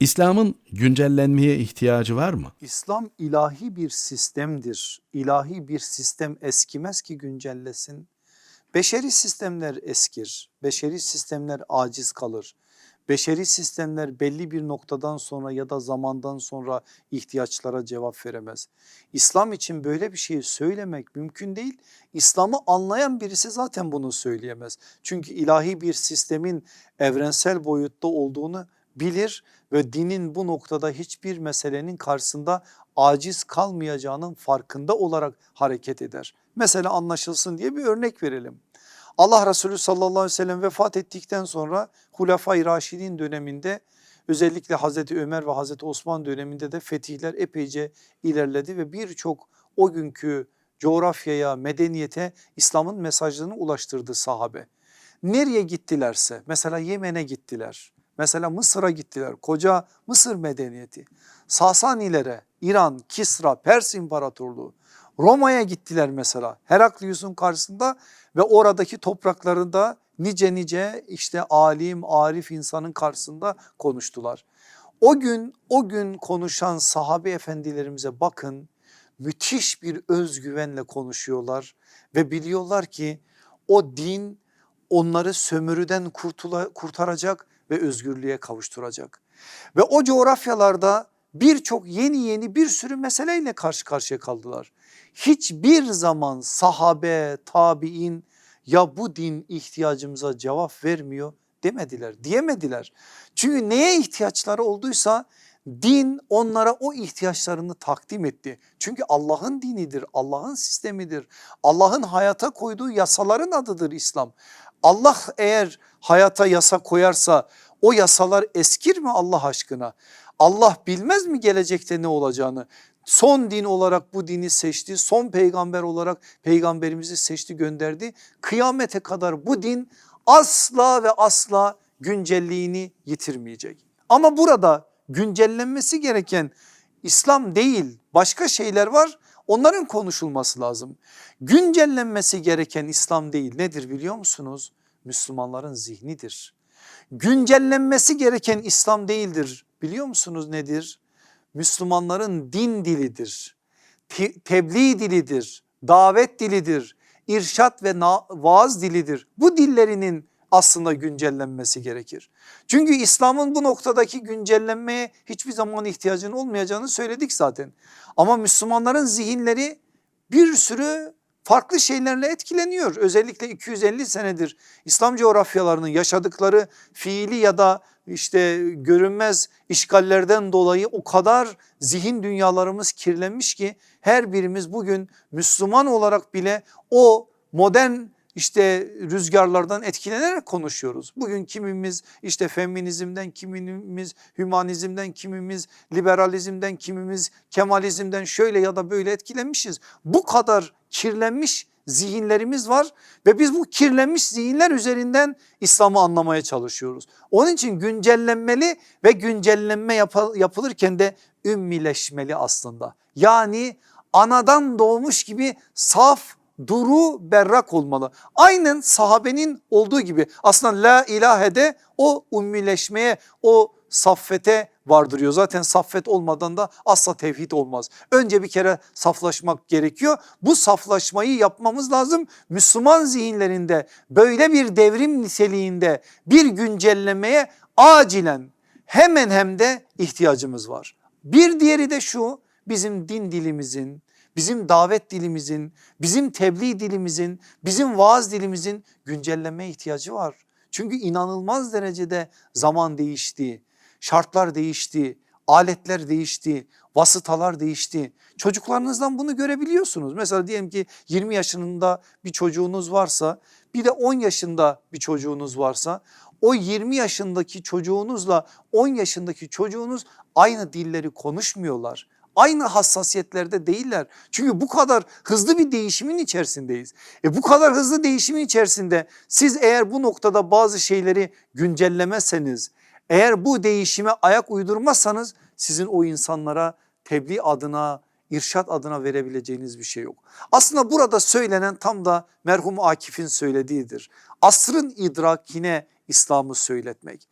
İslam'ın güncellenmeye ihtiyacı var mı? İslam ilahi bir sistemdir. İlahi bir sistem eskimez ki güncellesin. Beşeri sistemler eskir. Beşeri sistemler aciz kalır. Beşeri sistemler belli bir noktadan sonra ya da zamandan sonra ihtiyaçlara cevap veremez. İslam için böyle bir şeyi söylemek mümkün değil. İslam'ı anlayan birisi zaten bunu söyleyemez. Çünkü ilahi bir sistemin evrensel boyutta olduğunu bilir ve dinin bu noktada hiçbir meselenin karşısında aciz kalmayacağının farkında olarak hareket eder. Mesela anlaşılsın diye bir örnek verelim. Allah Resulü sallallahu aleyhi ve sellem vefat ettikten sonra Hulefai Raşidin döneminde özellikle Hazreti Ömer ve Hazreti Osman döneminde de fetihler epeyce ilerledi ve birçok o günkü coğrafyaya, medeniyete İslam'ın mesajlarını ulaştırdı sahabe. Nereye gittilerse mesela Yemen'e gittiler. Mesela Mısır'a gittiler koca Mısır medeniyeti. Sasanilere, İran, Kisra, Pers İmparatorluğu, Roma'ya gittiler mesela Heraklius'un karşısında ve oradaki topraklarında nice nice işte alim, arif insanın karşısında konuştular. O gün o gün konuşan sahabe efendilerimize bakın müthiş bir özgüvenle konuşuyorlar ve biliyorlar ki o din onları sömürüden kurtula, kurtaracak ve özgürlüğe kavuşturacak. Ve o coğrafyalarda birçok yeni yeni bir sürü meseleyle karşı karşıya kaldılar. Hiçbir zaman sahabe, tabi'in ya bu din ihtiyacımıza cevap vermiyor demediler, diyemediler. Çünkü neye ihtiyaçları olduysa din onlara o ihtiyaçlarını takdim etti. Çünkü Allah'ın dinidir, Allah'ın sistemidir. Allah'ın hayata koyduğu yasaların adıdır İslam. Allah eğer hayata yasa koyarsa o yasalar eskir mi Allah aşkına? Allah bilmez mi gelecekte ne olacağını? Son din olarak bu dini seçti. Son peygamber olarak peygamberimizi seçti gönderdi. Kıyamete kadar bu din asla ve asla güncelliğini yitirmeyecek. Ama burada güncellenmesi gereken İslam değil başka şeyler var onların konuşulması lazım. Güncellenmesi gereken İslam değil nedir biliyor musunuz? Müslümanların zihnidir. Güncellenmesi gereken İslam değildir biliyor musunuz nedir? Müslümanların din dilidir, te tebliğ dilidir, davet dilidir, irşat ve vaaz dilidir. Bu dillerinin aslında güncellenmesi gerekir. Çünkü İslam'ın bu noktadaki güncellenmeye hiçbir zaman ihtiyacın olmayacağını söyledik zaten. Ama Müslümanların zihinleri bir sürü farklı şeylerle etkileniyor. Özellikle 250 senedir İslam coğrafyalarının yaşadıkları fiili ya da işte görünmez işgallerden dolayı o kadar zihin dünyalarımız kirlenmiş ki her birimiz bugün Müslüman olarak bile o modern işte rüzgarlardan etkilenerek konuşuyoruz. Bugün kimimiz işte feminizmden, kimimiz hümanizmden, kimimiz liberalizmden, kimimiz kemalizmden şöyle ya da böyle etkilenmişiz. Bu kadar kirlenmiş zihinlerimiz var ve biz bu kirlenmiş zihinler üzerinden İslam'ı anlamaya çalışıyoruz. Onun için güncellenmeli ve güncellenme yapılırken de ümmileşmeli aslında. Yani anadan doğmuş gibi saf duru berrak olmalı. Aynen sahabenin olduğu gibi aslında la ilahe de o ummileşmeye o saffete vardırıyor. Zaten saffet olmadan da asla tevhid olmaz. Önce bir kere saflaşmak gerekiyor. Bu saflaşmayı yapmamız lazım. Müslüman zihinlerinde böyle bir devrim niteliğinde bir güncellemeye acilen hemen hem de ihtiyacımız var. Bir diğeri de şu bizim din dilimizin bizim davet dilimizin, bizim tebliğ dilimizin, bizim vaaz dilimizin güncelleme ihtiyacı var. Çünkü inanılmaz derecede zaman değişti, şartlar değişti, aletler değişti, vasıtalar değişti. Çocuklarınızdan bunu görebiliyorsunuz. Mesela diyelim ki 20 yaşında bir çocuğunuz varsa bir de 10 yaşında bir çocuğunuz varsa o 20 yaşındaki çocuğunuzla 10 yaşındaki çocuğunuz aynı dilleri konuşmuyorlar aynı hassasiyetlerde değiller. Çünkü bu kadar hızlı bir değişimin içerisindeyiz. E bu kadar hızlı değişimin içerisinde siz eğer bu noktada bazı şeyleri güncellemezseniz, eğer bu değişime ayak uydurmazsanız sizin o insanlara tebliğ adına, irşat adına verebileceğiniz bir şey yok. Aslında burada söylenen tam da merhum Akif'in söylediğidir. Asrın idrakine İslam'ı söyletmek.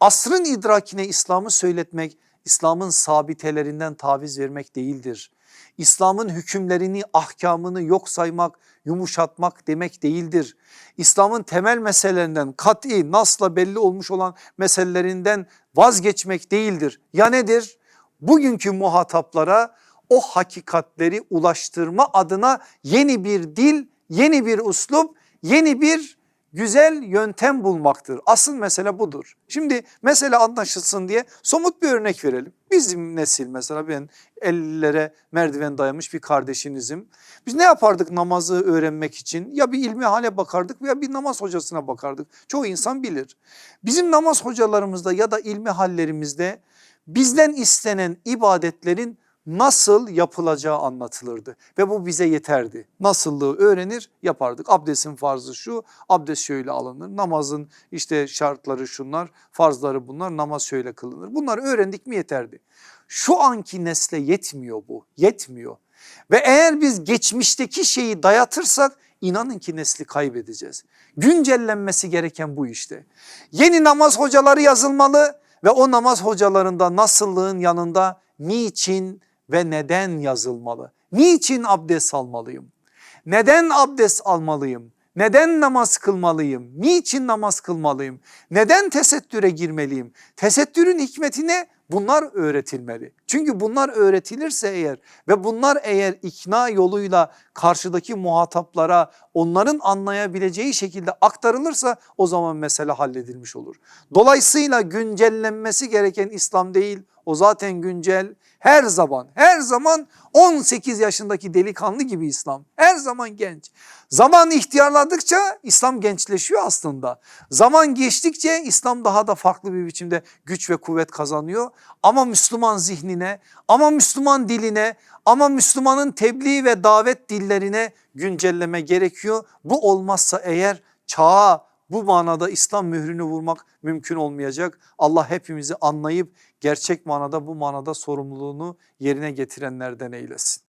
Asrın idrakine İslam'ı söyletmek İslam'ın sabitelerinden taviz vermek değildir. İslam'ın hükümlerini, ahkamını yok saymak, yumuşatmak demek değildir. İslam'ın temel meselelerinden kat'i, nasla belli olmuş olan meselelerinden vazgeçmek değildir. Ya nedir? Bugünkü muhataplara o hakikatleri ulaştırma adına yeni bir dil, yeni bir uslup, yeni bir güzel yöntem bulmaktır. Asıl mesele budur. Şimdi mesele anlaşılsın diye somut bir örnek verelim. Bizim nesil mesela ben ellere merdiven dayamış bir kardeşinizim. Biz ne yapardık namazı öğrenmek için? Ya bir ilmi hale bakardık veya bir namaz hocasına bakardık. Çoğu insan bilir. Bizim namaz hocalarımızda ya da ilmi hallerimizde bizden istenen ibadetlerin nasıl yapılacağı anlatılırdı ve bu bize yeterdi. Nasıllığı öğrenir yapardık. Abdestin farzı şu, abdest şöyle alınır. Namazın işte şartları şunlar, farzları bunlar, namaz şöyle kılınır. Bunları öğrendik mi yeterdi. Şu anki nesle yetmiyor bu, yetmiyor. Ve eğer biz geçmişteki şeyi dayatırsak inanın ki nesli kaybedeceğiz. Güncellenmesi gereken bu işte. Yeni namaz hocaları yazılmalı ve o namaz hocalarında nasıllığın yanında niçin ve neden yazılmalı? Niçin abdest almalıyım? Neden abdest almalıyım? Neden namaz kılmalıyım? Niçin namaz kılmalıyım? Neden tesettüre girmeliyim? Tesettürün hikmeti ne? Bunlar öğretilmeli. Çünkü bunlar öğretilirse eğer ve bunlar eğer ikna yoluyla karşıdaki muhataplara onların anlayabileceği şekilde aktarılırsa o zaman mesele halledilmiş olur. Dolayısıyla güncellenmesi gereken İslam değil o zaten güncel her zaman her zaman 18 yaşındaki delikanlı gibi İslam her zaman genç. Zaman ihtiyarladıkça İslam gençleşiyor aslında. Zaman geçtikçe İslam daha da farklı bir biçimde güç ve kuvvet kazanıyor. Ama Müslüman zihnine ama Müslüman diline ama Müslümanın tebliğ ve davet dillerine güncelleme gerekiyor. Bu olmazsa eğer çağa bu manada İslam mührünü vurmak mümkün olmayacak. Allah hepimizi anlayıp gerçek manada bu manada sorumluluğunu yerine getirenlerden eylesin.